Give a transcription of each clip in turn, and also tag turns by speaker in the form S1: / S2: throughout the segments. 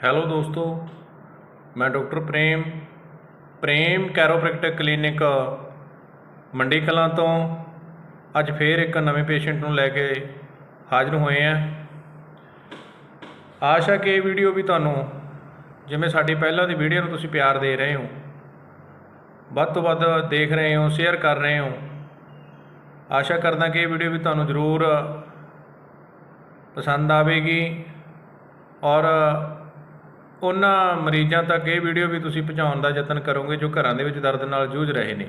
S1: Hello ਦੋਸਤੋ, ਮੈਂ doctor Prem Prem chiropractic clinic Mandi Kalan ਤੋਂ ਅੱਜ ਫੇਰ ਇੱਕ ਨਵੇਂ ਪੇਸ਼ੈਂਟ ਨੂੰ ਲੈ ਕੇ ਹਾਜ਼ਰ ਹੋਏ ਹਾਂ। ਆਸ਼ਾ ਕਿ ਇਹ ਵੀਡੀਓ ਵੀ ਤੁਹਾਨੂੰ, ਜਿਵੇਂ ਸਾਡੀ ਪਹਿਲਾਂ ਦੀ ਵੀਡੀਓ ਨੂੰ ਤੁਸੀਂ ਪਿਆਰ ਦੇ ਰਹੇ ਹੋ, ਵੱਧ ਤੋਂ ਵੱਧ ਦੇਖ ਰਹੇ ਹੋ ਸ਼ੇਅਰ ਕਰ ਰਹੇ ਹੋ। ਆਸ਼ਾ ਕਰਦਾ ਕਿ ਇਹ ਵੀਡੀਓ ਵੀ ਤੁਹਾਨੂੰ ਜ਼ਰੂਰ ਪਸੰਦ ਆਵੇਗੀ ਔਰ ਉਹਨਾਂ ਮਰੀਜ਼ਾਂ ਤੱਕ ਇਹ ਵੀਡੀਓ ਵੀ ਤੁਸੀਂ ਪਹੁੰਚਾਉਣ ਦਾ ਯਤਨ ਕਰੋਗੇ ਜੋ ਘਰਾਂ ਦੇ ਵਿੱਚ ਦਰਦ ਨਾਲ ਜੂਝ ਰਹੇ ਨੇ।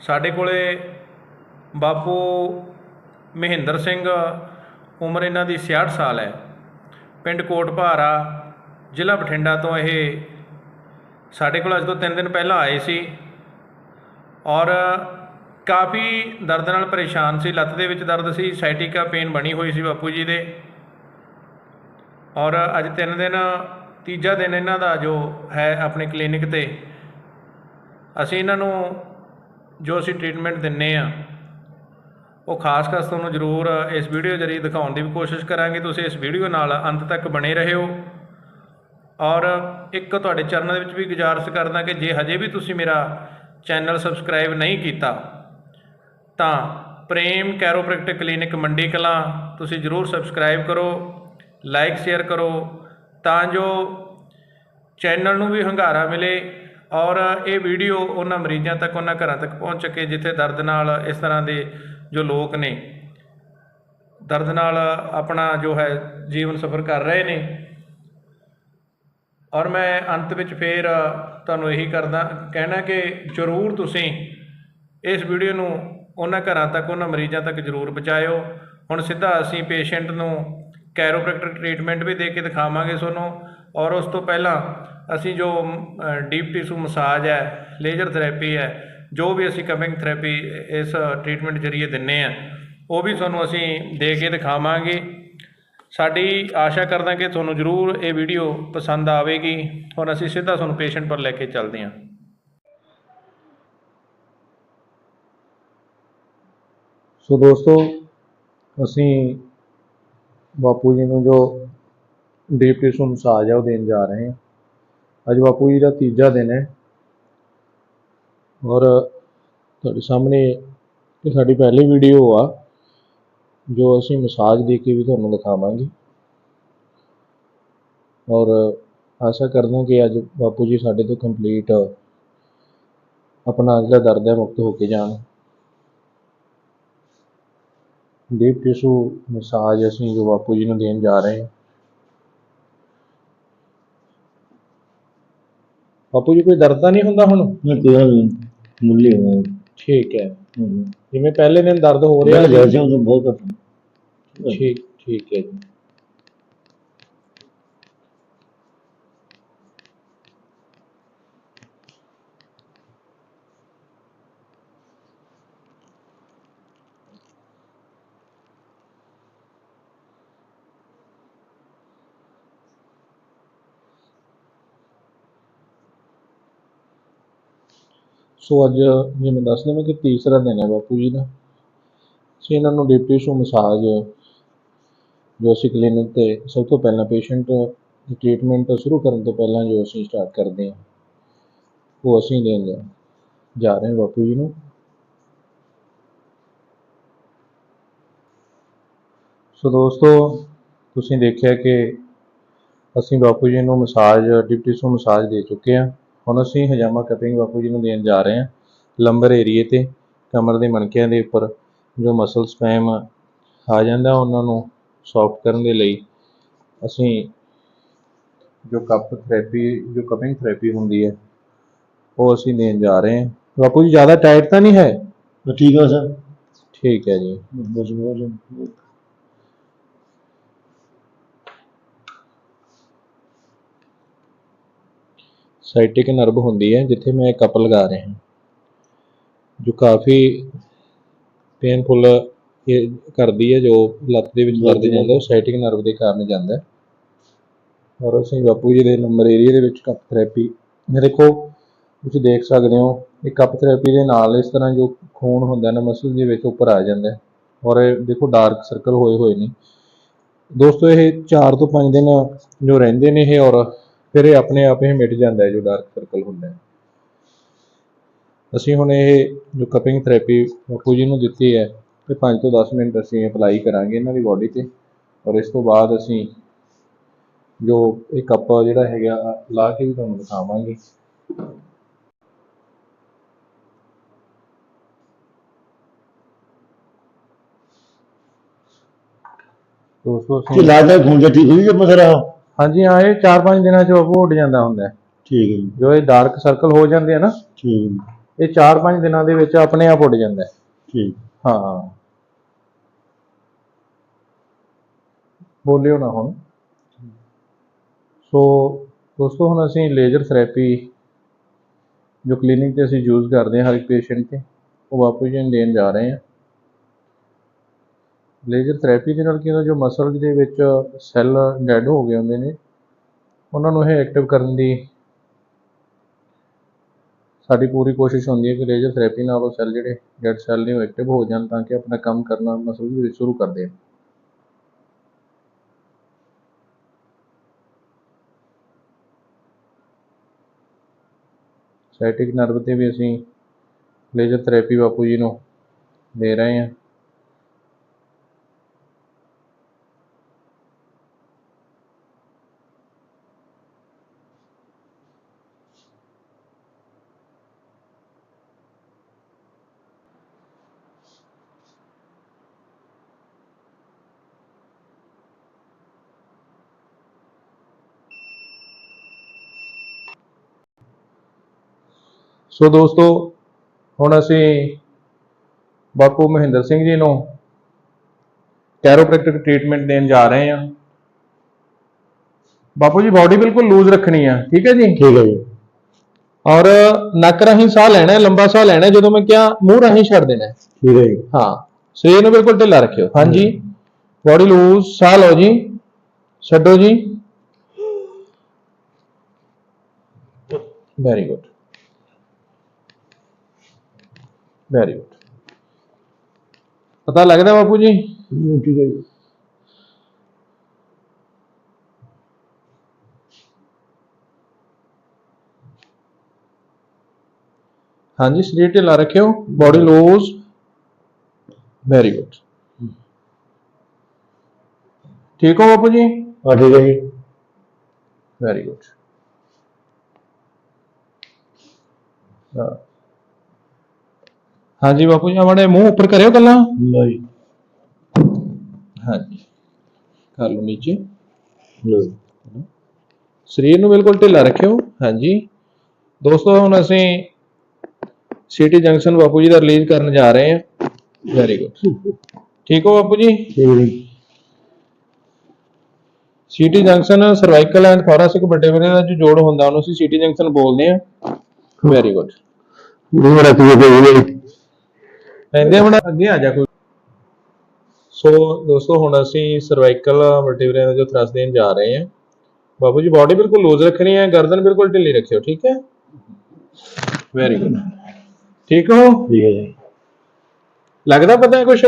S1: ਸਾਡੇ ਕੋਲੇ ਬਾਪੂ ਮਹਿੰਦਰ ਸਿੰਘ ਉਮਰ ਇਹਨਾਂ ਦੀ 66 ਸਾਲ ਹੈ। ਪਿੰਡ ਕੋਟਭਾਰਾ, ਜ਼ਿਲ੍ਹਾ ਬਠਿੰਡਾ ਤੋਂ ਇਹ ਸਾਡੇ ਕੋਲ ਅੱਜ ਤੋਂ 3 ਦਿਨ ਪਹਿਲਾਂ ਆਏ ਸੀ ਔਰ ਕਾਫੀ ਦਰਦ ਨਾਲ ਪਰੇਸ਼ਾਨ ਸੀ। ਲੱਤ ਦੇ ਵਿੱਚ ਦਰਦ ਸੀ ਸਾਈਟਿਕਾ ਪੇਨ ਬਣੀ ਹੋਈ ਸੀ ਬਾਪੂ ਜੀ ਦੇ। ਔਰ ਅੱਜ ਤਿੰਨ ਦਿਨ, ਤੀਜਾ ਦਿਨ ਇਹਨਾਂ ਦਾ ਜੋ ਹੈ ਆਪਣੇ ਕਲੀਨਿਕ ਤੇ, ਅਸੀਂ ਇਹਨਾਂ ਨੂੰ ਜੋ ਅਸੀਂ ਟ੍ਰੀਟਮੈਂਟ ਦਿੰਨੇ ਆ, ਉਹ ਖਾਸ ਖਾਸ ਤੁਹਾਨੂੰ ਜ਼ਰੂਰ ਇਸ ਵੀਡੀਓ ਜਰੀਏ ਦਿਖਾਉਣ ਦੀ ਵੀ ਕੋਸ਼ਿਸ਼ ਕਰਾਂਗੇ। ਤੁਸੀਂ ਇਸ ਵੀਡੀਓ ਨਾਲ ਅੰਤ ਤੱਕ ਬਣੇ ਰਹਿਓ ਔਰ ਇੱਕ ਤੁਹਾਡੇ ਚਰਨਾਂ ਦੇ ਵਿੱਚ ਵੀ ਗੁਜ਼ਾਰਿਸ਼ ਕਰਦਾ ਕਿ ਜੇ ਹਜੇ ਵੀ ਤੁਸੀਂ ਮੇਰਾ ਚੈਨਲ ਸਬਸਕ੍ਰਾਈਬ ਨਹੀਂ ਕੀਤਾ, ਤਾਂ ਪ੍ਰੇਮ ਕੈਰੋਪ੍ਰੈਕਟਿਕ ਕਲੀਨਿਕ ਮੰਡੀ ਕਲਾਂ ਤੁਸੀਂ ਜ਼ਰੂਰ ਸਬਸਕ੍ਰਾਈਬ ਕਰੋ। ਲਾਈਕ ਸ਼ੇਅਰ ਕਰੋ, ਤਾਂ ਜੋ ਚੈਨਲ ਨੂੰ ਵੀ ਹੰਗਾਰਾ ਮਿਲੇ ਔਰ ਇਹ ਵੀਡੀਓ ਉਹਨਾਂ ਮਰੀਜ਼ਾਂ ਤੱਕ, ਉਹਨਾਂ ਘਰਾਂ ਤੱਕ ਪਹੁੰਚ ਸਕੇ, ਜਿੱਥੇ ਦਰਦ ਨਾਲ ਇਸ ਤਰ੍ਹਾਂ ਦੇ ਜੋ ਲੋਕ ਨੇ, ਦਰਦ ਨਾਲ ਆਪਣਾ ਜੋ ਹੈ ਜੀਵਨ ਸਫਰ ਕਰ ਰਹੇ ਨੇ। ਔਰ ਮੈਂ ਅੰਤ ਵਿੱਚ ਫੇਰ ਤੁਹਾਨੂੰ ਇਹੀ ਕਰਦਾ, ਕਹਿਣਾ ਕਿ ਜ਼ਰੂਰ ਤੁਸੀਂ ਇਸ ਵੀਡੀਓ ਨੂੰ ਉਹਨਾਂ ਘਰਾਂ ਤੱਕ, ਉਹਨਾਂ ਮਰੀਜ਼ਾਂ ਤੱਕ ਜ਼ਰੂਰ ਪਹੁੰਚਾਇਓ। ਹੁਣ ਸਿੱਧਾ ਅਸੀਂ ਪੇਸ਼ੈਂਟ ਨੂੰ ਕੈਰੋਪ੍ਰੈਕਟਰ ਟ੍ਰੀਟਮੈਂਟ ਵੀ ਦੇ ਕੇ ਦਿਖਾਵਾਂਗੇ ਤੁਹਾਨੂੰ। ਔਰ ਉਸ ਤੋਂ ਪਹਿਲਾਂ ਅਸੀਂ ਜੋ ਡੀਪ ਟਿਸ਼ੂ ਮਸਾਜ ਹੈ ਲੇਜ਼ਰ ਥੈਰੇਪੀ ਹੈ, ਜੋ ਵੀ ਅਸੀਂ ਕਮਿੰਗ ਥੈਰੇਪੀ ਇਸ ਟ੍ਰੀਟਮੈਂਟ ਜਰੀਏ ਦਿੰਨੇ ਆ, ਉਹ ਵੀ ਤੁਹਾਨੂੰ ਅਸੀਂ ਦੇ ਕੇ ਦਿਖਾਵਾਂਗੇ। ਸਾਡੀ ਆਸ਼ਾ ਕਰਦਾ ਕਿ ਤੁਹਾਨੂੰ ਜ਼ਰੂਰ ਇਹ ਵੀਡੀਓ ਪਸੰਦ ਆਵੇਗੀ। ਹੁਣ ਅਸੀਂ ਸਿੱਧਾ ਤੁਹਾਨੂੰ ਪੇਸ਼ੈਂਟ ਪਰ ਲੈ ਕੇ ਚੱਲਦੇ ਹਾਂ।
S2: ਸੋ ਦੋਸਤੋ, ਅਸੀਂ ਬਾਪੂ ਜੀ ਨੂੰ ਜੋ ਡੀਪ ਟਿਸ਼ੂ ਮਸਾਜ ਆ, ਉਹ ਦੇਣ ਜਾ ਰਹੇ ਹਾਂ ਅੱਜ ਬਾਪੂ ਜੀ ਦਾ ਤੀਜਾ ਦਿਨ ਹੈ। ਔਰ ਤੁਹਾਡੇ ਸਾਹਮਣੇ ਇਹ ਸਾਡੀ ਪਹਿਲੀ ਵੀਡੀਓ ਆ, ਜੋ ਅਸੀਂ ਮਸਾਜ ਦੇ ਕੇ ਵੀ ਤੁਹਾਨੂੰ ਦਿਖਾਵਾਂਗੇ। ਔਰ ਆਸ਼ਾ ਕਰਦਾ ਕਿ ਅੱਜ ਬਾਪੂ ਜੀ ਸਾਡੇ ਤੋਂ ਕੰਪਲੀਟ ਆਪਣਾ ਜਿਹੜਾ ਦਰਦ ਹੈ, ਮੁਕਤ ਹੋ ਕੇ ਜਾਣ। ਡੀਪ ਟਿਸ਼ੂ ਮਸਾਜ ਅਸੀਂ ਜੋ ਬਾਪੂ ਜੀ ਨੂੰ ਦੇਣ ਜਾ ਰਹੇ ਹਾਂ। ਬਾਪੂ ਜੀ ਕੋਈ ਦਰਦ ਤਾਂ ਨਹੀਂ ਹੁੰਦਾ ਹੁਣ?
S3: ਮੈਂ ਕੋਈ ਮੁੱਲੇ ਹੋਇਆ
S2: ਠੀਕ ਹੈ।
S3: ਹੂੰ
S2: ਜਿਵੇਂ ਪਹਿਲੇ ਦਿਨ ਦਰਦ ਹੋ ਰਿਹਾ ਸੀ।
S3: ਉਹ ਬਹੁਤ ਘੱਟ।
S2: ਠੀਕ ਠੀਕ ਹੈ ਜੀ। ਸੋ ਅੱਜ ਜਿਵੇਂ ਦੱਸ ਦੇਵਾਂ ਕਿ ਤੀਸਰਾ ਦਿਨ ਹੈ ਬਾਪੂ ਜੀ ਦਾ। ਅਸੀਂ ਇਹਨਾਂ ਨੂੰ ਡਿਪਟੀ ਟਿਸ਼ੂ ਮਸਾਜ, ਜੋ ਅਸੀਂ ਕਲੀਨਿਕ ਤੇ ਸਭ ਤੋਂ ਪਹਿਲਾਂ ਪੇਸ਼ੈਂਟ ਦੀ ਟ੍ਰੀਟਮੈਂਟ ਸ਼ੁਰੂ ਕਰਨ ਤੋਂ ਪਹਿਲਾਂ ਜੋ ਅਸੀਂ ਸਟਾਰਟ ਕਰਦੇ ਹਾਂ, ਉਹ ਅਸੀਂ ਦੇਣ ਜਾ- ਜਾ ਰਹੇ ਹਾਂ ਬਾਪੂ ਜੀ ਨੂੰ। ਸੋ ਦੋਸਤੋ, ਤੁਸੀਂ ਦੇਖਿਆ ਕਿ ਅਸੀਂ ਬਾਪੂ ਜੀ ਨੂੰ ਮਸਾਜ ਡਿਪਟੀ ਟਿਸ਼ੂ ਮਸਾਜ ਦੇ ਚੁੱਕੇ ਹਾਂ। ਹੁਣ ਅਸੀਂ ਹਜਾਮਾ ਕਪਿੰਗ ਬਾਪੂ ਜੀ ਨੂੰ ਦੇਣ ਜਾ ਰਹੇ ਹਾਂ ਲੰਬਰ ਏਰੀਏ ਤੇ ਕਮਰ ਦੇ ਮਣਕਿਆਂ ਦੇ ਉੱਪਰ ਜੋ ਮਸਲ ਸਪੈਮ ਆ ਜਾਂਦਾ ਉਹਨਾਂ ਨੂੰ ਸੌਫਟ ਕਰਨ ਦੇ ਲਈ ਅਸੀਂ ਜੋ ਕੱਪ ਥੈਰੇਪੀ ਜੋ ਕਪਿੰਗ ਥੈਰੇਪੀ ਹੁੰਦੀ ਹੈ ਉਹ ਅਸੀਂ ਦੇਣ ਜਾ ਰਹੇ ਹਾਂ। ਬਾਪੂ ਜੀ ਜ਼ਿਆਦਾ ਟਾਈਟ ਤਾਂ ਨਹੀਂ ਹੈ?
S3: ਠੀਕ ਹੈ ਸਰ।
S2: ਠੀਕ ਹੈ ਜੀ।
S3: ਬਸ ਬਹੁਤ।
S2: ਸਾਈਟਿਕ ਨਰਵ ਹੁੰਦੀ ਹੈ ਜਿੱਥੇ ਮੈਂ ਕੱਪ ਲਗਾ ਰਿਹਾ ਹਾਂ। ਜੋ ਕਾਫੀ ਪੇਨਫੁਲ ਕਰਦੀ ਹੈ ਜੋ ਲੱਤ ਦੇ ਵਿੱਚ ਦਰਦ ਜਾਂਦਾ ਉਹ ਸਾਈਟਿਕ ਨਰਵ ਦੇ ਕਾਰਨ ਜਾਂਦਾ ਔਰ ਅਸੀਂ ਬਾਪੂ ਜੀ ਦੇ ਨੰਬਰ ਏਰੀਆ ਦੇ ਵਿੱਚ ਕੱਪ ਥੈਰੇਪੀ ਇਹ ਦੇਖੋ ਤੁਸੀਂ ਦੇਖ ਸਕਦੇ ਹੋ ਇਹ ਕੱਪ ਥੈਰੇਪੀ ਦੇ ਨਾਲ ਇਸ ਤਰ੍ਹਾਂ ਜੋ ਖੂਨ ਹੁੰਦਾ ਨਾ ਮਸਲ ਦੇ ਵਿੱਚ ਉੱਪਰ ਆ ਜਾਂਦਾ ਔਰ ਇਹ ਦੇਖੋ ਡਾਰਕ ਸਰਕਲ ਹੋਏ ਹੋਏ ਨੇ।
S1: ਦੋਸਤੋ ਇਹ 4 ਤੋਂ 5 ਦਿਨ ਜੋ ਰਹਿੰਦੇ ਨੇ ਇਹ ਔਰ ਫਿਰ ਇਹ ਆਪਣੇ ਆਪ ਹੀ ਮਿਟ ਜਾਂਦਾ ਹੈ ਜੋ ਡਾਰਕ ਸਰਕਲ ਹੁੰਦਾ ਹੈ। ਅਸੀਂ ਹੁਣ ਇਹ ਜੋ ਕਪਿੰਗ ਥੈਰੇਪੀ ਬਾਪੂ ਜੀ ਨੂੰ ਦਿੱਤੀ ਹੈ ਤੇ 5 ਤੋਂ 10 ਮਿੰਟ ਅਸੀਂ ਅਪਲਾਈ ਕਰਾਂਗੇ ਇਹਨਾਂ ਦੀ ਬਾਡੀ ਤੇ ਔਰ ਇਸ ਤੋਂ ਬਾਅਦ ਅਸੀਂ ਜੋ ਇਹ ਕੱਪ ਜਿਹੜਾ ਹੈਗਾ, ਲਾ ਕੇ ਵੀ ਤੁਹਾਨੂੰ ਦਿਖਾਵਾਂਗੇ। ਦੋਸਤੋ
S3: ਕਿ
S1: ਅਸੀਂ
S3: ਖੂਨ ਜਾਂ ਠੀਕ ਹੋਈ ਜੇ ਮਸਰਾ
S1: ਹਾਂਜੀ ਹਾਂ ਇਹ 4-5 ਦਿਨਾਂ ਚ ਬਾਪੂ ਉੱਡ ਜਾਂਦਾ ਹੁੰਦਾ ਹੈ।
S3: ਠੀਕ ਹੈ ਜੀ।
S1: ਜੋ ਇਹ ਡਾਰਕ ਸਰਕਲ ਹੋ ਜਾਂਦੇ ਆ ਨਾ
S3: ਠੀਕ ਹੈ
S1: ਇਹ 4-5 ਦਿਨਾਂ ਦੇ ਵਿੱਚ ਆਪਣੇ ਆਪ ਉੱਡ ਜਾਂਦਾ ਹੈ।
S3: ਠੀਕ
S1: ਹਾਂ। ਬੋਲਿਓ ਨਾ ਹੁਣ। ਸੋ ਦੋਸਤੋ ਹੁਣ ਅਸੀਂ ਲੇਜ਼ਰ ਥੈਰੇਪੀ ਜੋ ਕਲੀਨਿਕ ਤੇ ਅਸੀਂ ਯੂਜ਼ ਕਰਦੇ ਹਾਂ ਹਰ ਇੱਕ ਪੇਸ਼ੈਂਟ ਤੇ ਉਹ ਬਾਪੂ ਜੀ ਨੂੰ ਦੇਣ ਜਾ ਰਹੇ ਹਾਂ। ਲੇਜ਼ਰ ਥੈਰੇਪੀ ਦੇ ਨਾਲ ਕੀ ਹੁੰਦਾ, ਜੋ ਮਸਲ ਦੇ ਵਿੱਚ ਸੈੱਲ ਡੈਡ ਹੋ ਗਏ ਹੁੰਦੇ ਨੇ, ਉਹਨਾਂ ਨੂੰ ਇਹ ਐਕਟਿਵ ਕਰਨ ਦੀ ਸਾਡੀ ਪੂਰੀ ਕੋਸ਼ਿਸ਼ ਹੁੰਦੀ ਹੈ ਕਿ ਲੇਜ਼ਰ ਥੈਰੇਪੀ ਨਾਲ ਉਹ ਸੈੱਲ ਜਿਹੜੇ ਡੈਡ ਸੈੱਲ ਨੇ ਉਹ ਐਕਟਿਵ ਹੋ ਜਾਣ ਤਾਂ ਕਿ ਆਪਣਾ ਕੰਮ ਕਰਨਾ ਮਸਲ ਦੇ ਵਿੱਚ ਸ਼ੁਰੂ ਕਰ ਦੇਣ। ਸਾਈਟਿਕ ਨਰਵ ਤੇ ਵੀ ਅਸੀਂ ਲੇਜ਼ਰ ਥੈਰੇਪੀ ਬਾਪੂ ਜੀ ਨੂੰ ਦੇ ਰਹੇ ਹਾਂ। ਸੋ ਦੋਸਤੋ ਹੁਣ ਅਸੀਂ ਬਾਪੂ ਮਹਿੰਦਰ ਸਿੰਘ ਜੀ ਨੂੰ ਕੈਰੋਪ੍ਰੈਕਟਿਕ ਟ੍ਰੀਟਮੈਂਟ ਦੇਣ ਜਾ ਰਹੇ ਹਾਂ। ਬਾਪੂ ਜੀ ਬਾਡੀ ਬਿਲਕੁਲ ਲੂਜ਼ ਰੱਖਣੀ ਆ ਠੀਕ ਹੈ ਜੀ?
S3: ਠੀਕ ਹੈ ਜੀ।
S1: ਔਰ ਨੱਕ ਰਾਹੀਂ ਸਾਹ ਲੈਣਾ ਹੈ ਲੰਬਾ ਸਾਹ ਲੈਣਾ ਹੈ ਜਦੋਂ ਮੈਂ ਕਿਹਾ ਮੂੰਹ ਰਾਹੀਂ ਛੱਡ ਦੇਣਾ ਹੈ।
S3: ਠੀਕ ਹੈ ਜੀ।
S1: ਹਾਂ ਸਰੀਰ ਨੂੰ ਬਿਲਕੁਲ ਢਿੱਲਾ ਰੱਖਿਓ। ਹਾਂਜੀ ਬਾਡੀ ਲੂਜ਼ ਸਾਹ ਲਓ ਜੀ ਛੱਡੋ ਜੀ। ਵੈਰੀ ਗੁੱਡ ਵੈਰੀ ਗੁੱਡ ਪਤਾ ਲੱਗਦਾ ਬਾਪੂ ਜੀ?
S3: ਠੀਕ ਹੈ ਜੀ
S1: ਹਾਂਜੀ ਸਰੀਰ ਢਿੱਲਾ ਰੱਖਿਓ ਬਾਡੀ ਲੂਜ਼ ਵੈਰੀ ਗੁੱਡ ਠੀਕ ਹੋ ਬਾਪੂ ਜੀ?
S3: ਹਾਂ ਠੀਕ ਹੈ ਜੀ।
S1: ਵੈਰੀ ਗੁੱਡ ਹਾਂ। ਹਾਂਜੀ ਬਾਪੂ ਜੀ ਆਪਣੇ ਮੂੰਹ ਉੱਪਰ ਕਰਿਓ ਗੱਲਾਂ।
S3: ਲਓ ਜੀ
S1: ਹਾਂਜੀ। ਕਰ ਲਓ ਨੀਚੇ।
S3: ਜੀ।
S1: ਸਰੀਰ ਨੂੰ ਬਿਲਕੁਲ ਢਿੱਲਾ ਰੱਖਿਓ। ਹਾਂਜੀ। ਦੋਸਤੋ ਹੁਣ ਅਸੀਂ ਸਿਟੀ ਜੰਕਸ਼ਨ ਬਾਪੂ ਜੀ ਦਾ ਰਿਲੀਜ਼ ਕਰਨ ਜਾ ਰਹੇ ਹਾਂ। ਵੈਰੀ ਗੁੱਡ ਠੀਕ ਹੋ ਬਾਪੂ ਜੀ?
S3: ਠੀਕ ਹੈ ਜੀ।
S1: CT junction cervical and thoracic ਵੱਡੇ ਵੇਲੇ ਦਾ ਜੋ ਜੋੜ ਹੁੰਦਾ ਉਹਨੂੰ ਅਸੀਂ ਸਿਟੀ ਜੰਕਸ਼ਨ ਬੋਲਦੇ ਹਾਂ। ਵੈਰੀ ਗੁੱਡ
S3: ਰੱਖ ਕੇ ਜੀ
S1: ਕਹਿੰਦੇ ਹੁਣ? ਅੱਗੇ ਆ ਜਾ ਕੋਈ। ਸੋ ਦੋਸਤੋ ਹੁਣ ਅਸੀਂ ਸਰਵਾਈਕਲ ਦਾ ਜੋ ਥ੍ਰਸ ਦੇਣ ਜਾ ਰਹੇ ਹਾਂ। ਬਾਬੂ ਜੀ ਬਾਡੀ ਬਿਲਕੁਲ ਲੂਜ਼ ਰੱਖਣੀ ਹੈ ਗਰਦਨ ਬਿਲਕੁਲ ਢਿੱਲੀ ਰੱਖਿਓ ਠੀਕ ਹੈ? ਵੈਰੀ ਗੁੱਡ ਠੀਕ ਹੋ?
S3: ਠੀਕ ਹੈ ਜੀ।
S1: ਲੱਗਦਾ ਪਤਾ ਹੈ ਕੁਛ?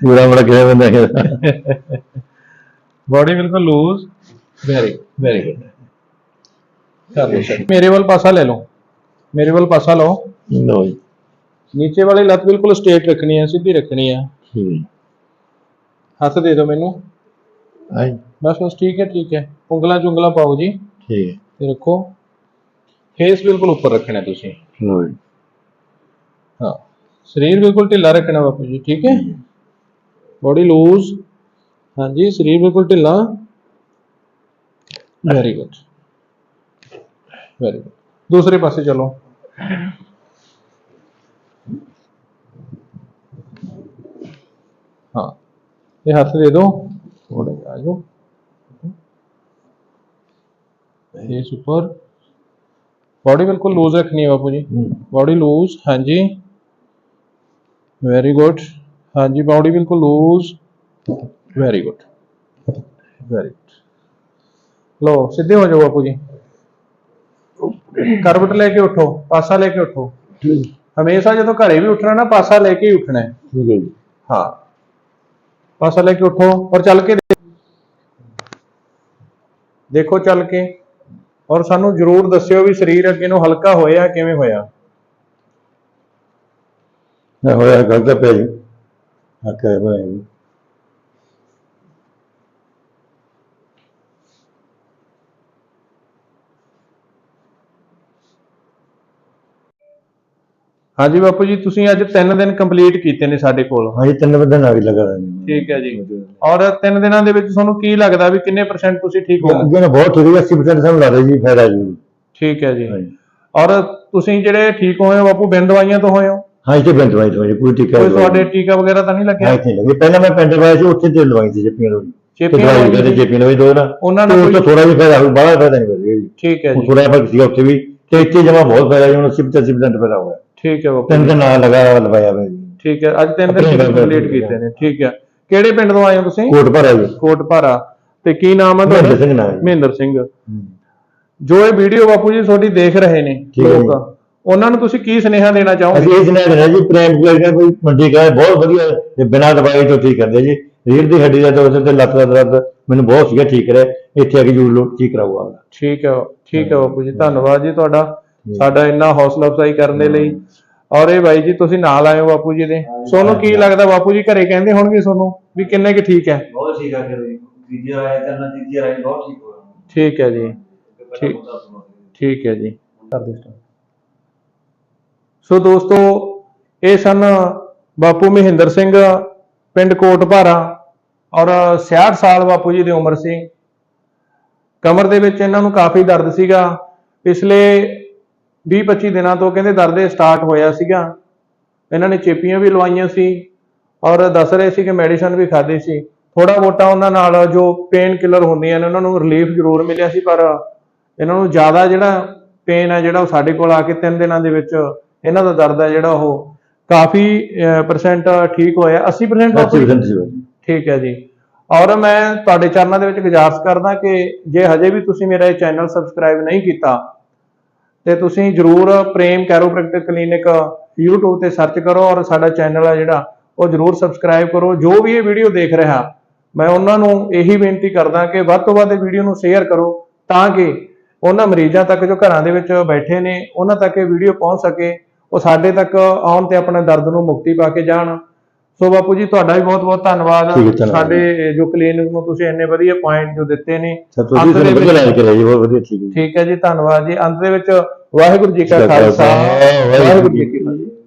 S3: ਪੂਰਾ ਬੜਾ ਕਿਹੜਾ ਬੰਦਾ ਹੈ
S1: ਬਾਡੀ ਬਿਲਕੁਲ ਲੂਜ਼ ਵੈਰੀ ਵੈਰੀ ਗੁੱਡ ਕਰ ਲਓ। ਮੇਰੇ ਵੱਲ ਪਾਸਾ ਲੈ ਲਓ। ਮੇਰੇ ਵੱਲ ਪਾਸਾ ਲਓ।
S3: ਲਓ ਜੀ।
S1: ਨੀਚੇ ਵਾਲੀ ਲੱਤ ਬਿਲਕੁਲ ਸਟੇਟ ਰੱਖਣੀ ਹੈ ਸਿੱਧੀ ਰੱਖਣੀ ਹੈ।
S3: ਠੀਕ ਹੈ।
S1: ਹੱਥ ਦੇ ਦਿਓ ਮੈਨੂੰ।
S3: ਹਾਂ
S1: ਬਸ ਬਸ ਠੀਕ ਹੈ ਠੀਕ ਹੈ। ਉਂਗਲਾਂ ਚ ਉਂਗਲਾਂ ਪਾਓ ਜੀ।
S3: ਠੀਕ ਹੈ।
S1: ਤੇ ਰੱਖੋ। ਫੇਸ ਬਿਲਕੁਲ ਉੱਪਰ ਰੱਖਣਾ ਹੈ ਤੁਸੀਂ।
S3: ਜੀ
S1: ਹਾਂ। ਸਰੀਰ ਬਿਲਕੁਲ ਢਿੱਲਾ ਰੱਖਣਾ ਬਾਪੂ ਜੀ ਠੀਕ ਹੈ? Body loose. ਹਾਂਜੀ ਸਰੀਰ ਬਿਲਕੁਲ ਢਿੱਲਾ। ਵੈਰੀ ਗੁੱਡ ਵੈਰੀ ਗੁੱਡ ਦੂਸਰੇ ਪਾਸੇ ਚਲੋ ਹਾਂ ਇਹ ਹੱਥ ਦੇ ਦਿਓ ਥੋੜੇ ਆ ਜਾਓ ਫੇਸ ਉੱਪਰ ਬੋਡੀ ਬਿਲਕੁਲ ਲੂਜ਼ ਰੱਖਣੀ ਹੈ ਬਾਪੂ ਜੀ ਬੋਡੀ ਲੂਜ਼ ਹਾਂਜੀ ਵੈਰੀ ਗੁੱਡ ਹਾਂਜੀ ਬਾਡੀ ਬਿਲਕੁਲ loose very good very good ਲੋ ਸਿੱਧੇ ਹੋ ਜਾਓ ਬਾਪੂ ਜੀ ਕਰਵਟ ਲੈ ਕੇ ਉਠੋ ਪਾਸਾ ਲੈ ਕੇ ਉਠੋ
S3: ਠੀਕ
S1: ਹਮੇਸ਼ਾ ਜਦੋਂ ਘਰੇ ਵੀ ਉੱਠਣਾ ਨਾ ਪਾਸਾ ਲੈ ਕੇ ਹੀ ਉੱਠਣਾ ਹੈ
S3: ਠੀਕ ਹੈ ਜੀ
S1: ਹਾਂ ਪਾਸਾ ਲੈ ਕੇ ਉਠੋ ਔਰ ਚੱਲ ਕੇ ਦੇਖੋ ਚੱਲ ਕੇ। ਔਰ ਸਾਨੂੰ ਜਰੂਰ ਦੱਸਿਓ ਵੀ ਸਰੀਰ ਅੱਗੇ ਨੂੰ ਹਲਕਾ ਹੋਇਆ ਕਿਵੇਂ ਹੋਇਆ।
S3: ਨਾ ਹੋਇਆ ਗਲਤ ਪਿਆ ਜੀ। ਆਕਾ ਹੋਇਆ ਜੀ
S1: ਹਾਂਜੀ ਬਾਪੂ ਜੀ ਤੁਸੀਂ ਅੱਜ 3 ਦਿਨ ਕੰਪਲੀਟ ਕੀਤੇ ਨੇ ਸਾਡੇ ਕੋਲ।
S3: ਹਾਂ ਜੀ ਤਿੰਨ ਬੰਦੇ ਨਾਲ ਹੀ ਲਗਾ ਰਹੇ ਨੇ।
S1: ਠੀਕ ਹੈ ਜੀ। ਔਰ 3 ਦਿਨਾਂ ਦੇ ਵਿੱਚ ਤੁਹਾਨੂੰ ਕੀ ਲੱਗਦਾ ਵੀ ਕਿੰਨੇ ਪਰਸੈਂਟ ਤੁਸੀਂ ਠੀਕ ਹੋ
S3: ਅੱਗੇ ਨਾ ਬਹੁਤ ਠੀਕ ਹੈ 80% ਸਾਨੂੰ ਲੱਗਦਾ ਜੀ ਫਾਇਦਾ ਜੀ।
S1: ਠੀਕ ਹੈ ਜੀ।
S3: ਹਾਂਜੀ।
S1: ਔਰ ਤੁਸੀਂ ਜਿਹੜੇ ਠੀਕ ਹੋਏ ਹੋ ਬਾਪੂ ਬਿੰਦ ਦਵਾਈਆਂ ਤੋਂ ਹੋਏ ਹੋ?
S3: ਹਾਂ ਇੱਥੇ ਬੰਦ ਵਾਈ ਹੋਈ ਕੋਈ ਟਿਕਾ
S1: ਕੋਈ ਤੁਹਾਡੇ ਟੀਕਾ ਵਗੈਰਾ ਤਾਂ ਨਹੀਂ ਲੱਗਿਆ?
S3: ਇੱਥੇ ਲੱਗੇ ਪਹਿਲਾਂ ਮੈਂ ਪਿੰਡ ਵਾਇਆ ਸੀ ਉੱਥੇ ਤੇ ਲਵਾਈ ਸੀ ਜੱਪੀਆਂ ਲੋਈ
S1: ਚੇਪੀਆਂ
S3: ਦਵਾਈ ਕਰਦੇ
S1: ਸੀ।
S3: ਜੱਪੀਆਂ ਦੋ ਨਾ।
S1: ਉਹਨਾਂ
S3: ਤੇ ਤੋਂ
S1: ਕੋਈ
S3: ਥੋੜਾ ਜਿਹਾ ਫਾਇਦਾ ਹੋਊ ਬਾਹਲਾ ਫਾਇਦਾ ਨਹੀਂ ਜੀ।
S1: ਠੀਕ ਹੈ ਜੀ।
S3: ਥੋੜਾ ਫ਼ਰਕ ਸੀਗਾ ਉੱਥੇ ਵੀ। ਤੇ ਇੱਥੇ ਜਮਾ ਬਹੁਤ ਫਾਇਦਾ ਜੀ ਹੁਣ 80 80% ਫਾਇਦਾ ਹੋਇਆ।
S1: ਠੀਕ ਹੈ ਬਾਪੂ
S3: ਤਿੰਨ ਦਿਨ ਨਾਲ ਲਗਾ ਲਵਾਇਆ ਮੈਂ ਜੀ।
S1: ਠੀਕ ਹੈ ਅੱਜ ਤਿੰਨ ਦਿਨ
S3: ਆਪਣੇ
S1: ਕੰਪਲੀਟ ਕੀਤੇ ਨੇ ਠੀਕ ਹੈ। ਕਿਹੜੇ ਪਿੰਡ ਤੋਂ ਆਏ ਹੋ ਤੁਸੀਂ?
S3: ਕੋਟ ਜੀ।
S1: ਕੋਟ ਭਾਰਾ ਤੇ ਕੀ ਨਾਮ ਹੈ
S3: ਮਹਿੰਦਰ
S1: ਤੁਹਾਡਾ
S3: ਸਿੰਘ ਨਾਮ ਹੈ ਜੀ।
S1: ਮਹਿੰਦਰ ਸਿੰਘ।
S3: ਹੂੰ।
S1: ਜੋ ਇਹ ਵੀਡੀਓ ਬਾਪੂ ਜੀ ਤੁਹਾਡੀ ਦੇਖ ਰਹੇ ਨੇ
S3: ਠੀਕ ਹੈ ਜੀ।
S1: ਲੋਕ ਉਹਨਾਂ ਨੂੰ ਤੁਸੀਂ ਕੀ ਸੁਨੇਹਾ ਦੇਣਾ
S3: ਅਸੀਂ
S1: ਚਾਹੋਗੇ
S3: ਇਹ ਸੁਣਿਆ ਦੇਣਾ ਜੀ ਪ੍ਰੇਮ ਕਰਕੇ ਕੋਈ ਮੰਡੀ ਕਾ ਬਹੁਤ ਵਧੀਆ ਤੇ ਬਿਨਾਂ ਦਵਾਈ ਤੋਂ ਠੀਕ ਕਰਦੇ ਜੀ। ਰੀੜ ਦੀ ਹੱਡੀ ਦਾ ਦਰਦ ਤੇ ਲੱਤ ਦਾ ਦਰਦ ਮੈਨੂੰ ਬਹੁਤ ਸੀਗਾ ਠੀਕ ਕਰਿਆ। ਇੱਥੇ ਆ ਕੇ ਲੋ ਠੀਕ ਕਰਾਊਗਾ
S1: ਠੀਕ ਹੈ ਠੀਕ ਹੈ ਬਾਪੂ ਜੀ ਧੰਨਵਾਦ ਜੀ ਤੁਹਾਡਾ। ਸਾਡਾ ਇੰਨਾ ਹੌਸਲਾ ਅਫਜ਼ਾਈ ਕਰਨ ਦੇ ਲਈ। ਔਰ ਇਹ ਬਾਈ ਜੀ ਤੁਸੀਂ ਨਾਲ ਆਏ ਹੋ ਬਾਪੂ ਜੀ ਦੇ। ਸੋਨੂੰ ਕੀ ਲੱਗਦਾ ਬਾਪੂ ਜੀ ਘਰੇ ਕਹਿੰਦੇ ਹੋਣਗੇ ਤੁਹਾਨੂੰ ਵੀ ਕਿੰਨੇ ਕਿ ਠੀਕ ਹੈ?
S4: ਬਹੁਤ ਠੀਕ ਆ ਫਿਰ ਤੀਜੀ ਵਾਰ ਆਇਆ ਕਰਨਾ ਤੀਜੀ ਵਾਰ ਆਈ ਬਹੁਤ ਠੀਕ ਹੋਇਆ
S1: ਠੀਕ ਹੈ ਜੀ। ਠੀਕ। ਹੈ ਜੀ। ਕਰ ਦਿਓ start। ਸੋ ਦੋਸਤੋ ਇਹ ਸਨ ਬਾਪੂ ਮਹਿੰਦਰ ਸਿੰਘ ਪਿੰਡ ਕੋਟ ਭਾਰਾ ਔਰ 66 ਸਾਲ ਬਾਪੂ ਜੀ ਦੀ ਉਮਰ ਸੀ। ਕਮਰ ਦੇ ਵਿੱਚ ਇਹਨਾਂ ਨੂੰ ਕਾਫੀ ਦਰਦ ਸੀਗਾ। ਪਿਛਲੇ 20-25 ਦਿਨਾਂ ਤੋਂ ਕਹਿੰਦੇ ਦਰਦ ਇਹ ਸਟਾਰਟ ਹੋਇਆ ਸੀਗਾ ਇਹਨਾਂ ਨੇ ਚੇਪੀਆਂ ਵੀ ਲਵਾਈਆਂ ਸੀ ਔਰ ਦੱਸ ਰਹੇ ਸੀ ਕਿ ਮੈਡੀਸਨ ਵੀ ਖਾਧੀ ਸੀ ਥੋੜਾ ਮੋਟਾ ਉਹਨਾਂ ਨਾਲ ਜੋ ਪੇਨ ਕਿਲਰ ਹੁੰਦੀਆਂ ਨੇ ਉਹਨਾਂ ਨੂੰ ਰਿਲੀਫ ਜ਼ਰੂਰ ਮਿਲਿਆ ਸੀ ਪਰ ਇਹਨਾਂ ਨੂੰ ਜ਼ਿਆਦਾ ਜਿਹੜਾ ਪੇਨ ਹੈ ਜਿਹੜਾ ਉਹ ਸਾਡੇ ਕੋਲ ਆ ਕੇ 3 ਦਿਨਾਂ ਦੇ ਵਿੱਚ ਇਹਨਾਂ ਦਾ ਦਰਦ ਹੈ ਜਿਹੜਾ ਉਹ ਕਾਫੀ ਪਰਸੈਂਟ ਠੀਕ ਹੋਇਆ 80% ਬਾਪੂ ਜੀ?
S3: 80% ਸੀ ਉਹ।
S1: ਠੀਕ ਹੈ ਜੀ ਔਰ ਮੈਂ ਤੁਹਾਡੇ ਚਰਨਾਂ ਦੇ ਵਿੱਚ ਗੁਜ਼ਾਰਿਸ਼ ਕਰਦਾ ਕਿ ਜੇ ਹਜੇ ਵੀ ਤੁਸੀਂ ਮੇਰਾ ਇਹ ਚੈਨਲ ਸਬਸਕ੍ਰਾਈਬ ਨਹੀਂ ਕੀਤਾ ਤੇ ਤੁਸੀਂ ਜਰੂਰ ਪ੍ਰੇਮ ਕੈਰੋਪ੍ਰੈਕਟਿਕ ਕਲੀਨਿਕ YouTube ਤੇ ਸਰਚ ਕਰੋ ਔਰ ਸਾਡਾ ਚੈਨਲ ਆ ਜਿਹੜਾ, ਉਹ ਜਰੂਰ ਸਬਸਕ੍ਰਾਈਬ ਕਰੋ। ਜੋ ਵੀ ਇਹ ਵੀਡੀਓ ਦੇਖ ਰਿਹਾ, ਮੈਂ ਉਹਨਾਂ ਨੂੰ ਇਹੀ ਬੇਨਤੀ ਕਰਦਾ ਕਿ ਵੱਧ ਤੋਂ ਵੱਧ ਇਹ ਵੀਡੀਓ ਨੂੰ ਸ਼ੇਅਰ ਕਰੋ ਤਾਂ ਕਿ ਉਹਨਾਂ ਮਰੀਜ਼ਾਂ ਤੱਕ ਜੋ ਘਰਾਂ ਦੇ ਵਿੱਚ ਬੈਠੇ ਨੇ, ਉਹਨਾਂ ਤੱਕ ਇਹ ਵੀਡੀਓ ਪਹੁੰਚ ਸਕੇ, ਉਹ ਸਾਡੇ ਤੱਕ ਆਉਣ ਤੇ ਆਪਣੇ ਦਰਦ ਨੂੰ ਮੁਕਤੀ ਪਾ ਕੇ ਜਾਣ। ਸੋ ਬਾਪੂ ਜੀ ਤੁਹਾਡਾ ਵੀ ਬਹੁਤ ਬਹੁਤ ਧੰਨਵਾਦ। ਸਾਡੇ ਜੋ ਕਲੀਨਿਕ ਨੂੰ ਤੁਸੀਂ ਇੰਨੇ ਵਧੀਆ ਪੁਆਇੰਟ ਜੋ ਦਿੱਤੇ ਨੇ ਅੰਤ ਦੇ ਵਿੱਚ-
S3: ਬਹੁਤ ਵਧੀਆ ਠੀਕ ਹੈ ਜੀ।
S1: ਠੀਕ ਹੈ ਜੀ ਧੰਨਵਾਦ ਜੀ। ਅੰਤ ਦੇ ਵਿੱਚ ਵਾਹਿਗੁਰੂ ਜੀ ਕਾ
S3: ਖਾਲਸਾ,
S1: ਵਾਹਿਗੁਰੂ ਜੀ ਕੀ ਫਤਿਹ।